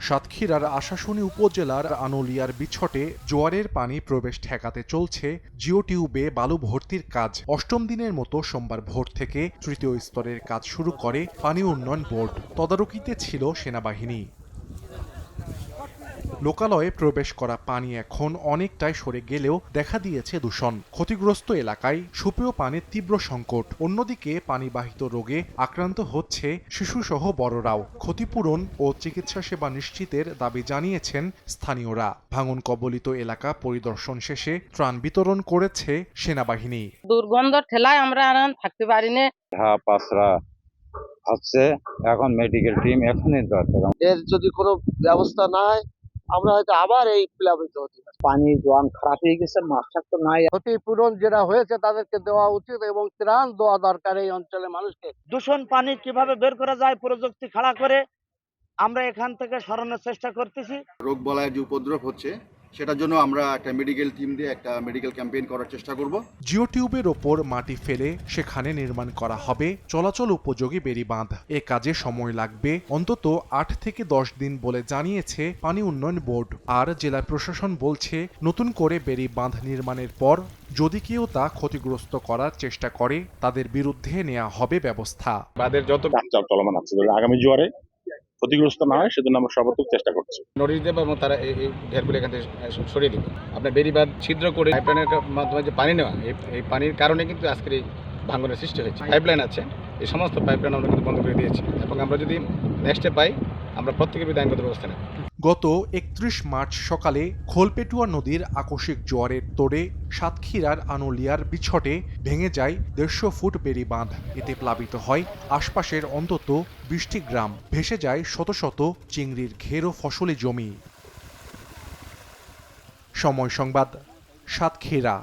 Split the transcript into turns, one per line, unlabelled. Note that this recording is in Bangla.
সাতক্ষীরার আশাশুনি উপজেলার আনোলিয়ার বিছটে জোয়ারের পানি প্রবেশ ঠেকাতে চলছে জিও টিউবে বালু ভর্তির কাজ। অষ্টম দিনের মতো সোমবার ভোর থেকে তৃতীয় স্তরের কাজ শুরু করে পানি উন্নয়ন বোর্ড। তদারকিতে ছিল সেনাবাহিনী। লোকালয়ে প্রবেশ করা পানি এখন অনেকটাই সরে গেলেও দেখা দিয়েছে দূষণ। ক্ষতিগ্রস্ত এলাকায় সুপেয় পানির তীব্র সংকট। অন্যদিকে পানিবাহিত রোগে আক্রান্ত হচ্ছে শিশুসহ বড়রাও। ক্ষতিপূরণ ও চিকিৎসা সেবা নিশ্চিতের দাবি জানিয়েছেন স্থানীয়রা। ভাঙন কবলিত এলাকা পরিদর্শন শেষে ত্রাণ বিতরণ করেছে সেনাবাহিনী।
দুর্গন্ধ ঠেলায় আমরা আর থাকতে পারি না
হচ্ছে এখন মেডিকেল টিম এখনই দরকার
এর যদি কোনো ব্যবস্থা না হয় আমরা হয়তো আবার এই প্লাবিত হতে পারি।
পানি জোয়ান খারাপ হয়ে গেছে মাছটা তো নাই।
ক্ষতিপূরণ যেটা হয়েছে তাদেরকে দেওয়া উচিত এবং ত্রাণ দেওয়া দরকার এই অঞ্চলের মানুষকে।
দূষণ পানি কীভাবে বের করা যায় প্রযুক্তি খাড়া করে আমরা এখান থেকে সরানোর চেষ্টা করতেছি।
রোগ বলায় যে উপদ্রব হচ্ছে সেটার জন্য আমরা একটা মেডিকেল টিম দিয়ে একটা মেডিকেল ক্যাম্পেইন করার চেষ্টা করব।
জিও টিউবের ওপর মাটি ফেলে সেখানে নির্মাণ করা হবে চলাচল উপযোগী বেড়ি বাঁধ। এ কাজে সময় লাগবে অন্তত আট থেকে দশ দিন বলে জানিয়েছে পানি উন্নয়ন বোর্ড। আর জেলা প্রশাসন বলছে নতুন করে বেড়ি বাঁধ নির্মাণের পর যদি কেউ তা ক্ষতিগ্রস্ত করার চেষ্টা করে তাদের বিরুদ্ধে নেওয়া হবে ব্যবস্থা।
বাঁধের যত চলমান আছে আগামী জোয়ারে ক্ষতিগ্রস্ত না হয়, সেজন্য আমরা সর্বাত্মক চেষ্টা করছি।
নোটিশ দেবো এবং তারা এই ঢেরগুলো এখান থেকে সরিয়ে দিবে। আপনার বেরিবাদ ছিদ্র করে পাইপলাইনের মাধ্যমে যে পানি নেওয়া, এই পানির কারণে কিন্তু আজকের এই ভাঙনের সৃষ্টি হয়েছে। পাইপলাইন আছে, এই সমস্ত পাইপলাইন আমরা কিন্তু বন্ধ করে দিয়েছি। এবং আমরা যদি নেক্সটে পাই আমরা প্রত্যেকের বিরুদ্ধে আইনগত ব্যবস্থা নেব।
গত একত্রিশ মার্চ সকালে খোলপেটুয়া নদীর আকস্মিক জোয়ারের তোড়ে সাতক্ষীরার আনুলিয়ার বিছটে ভেঙে যায় দেড়শো ফুট বেড়ি বাঁধ। এতে প্লাবিত হয় আশপাশের অন্তত বিশটি গ্রাম। ভেসে যায় শত শত চিংড়ির ঘেরো ফসলি জমি। সময় সংবাদ, সাতক্ষীরা।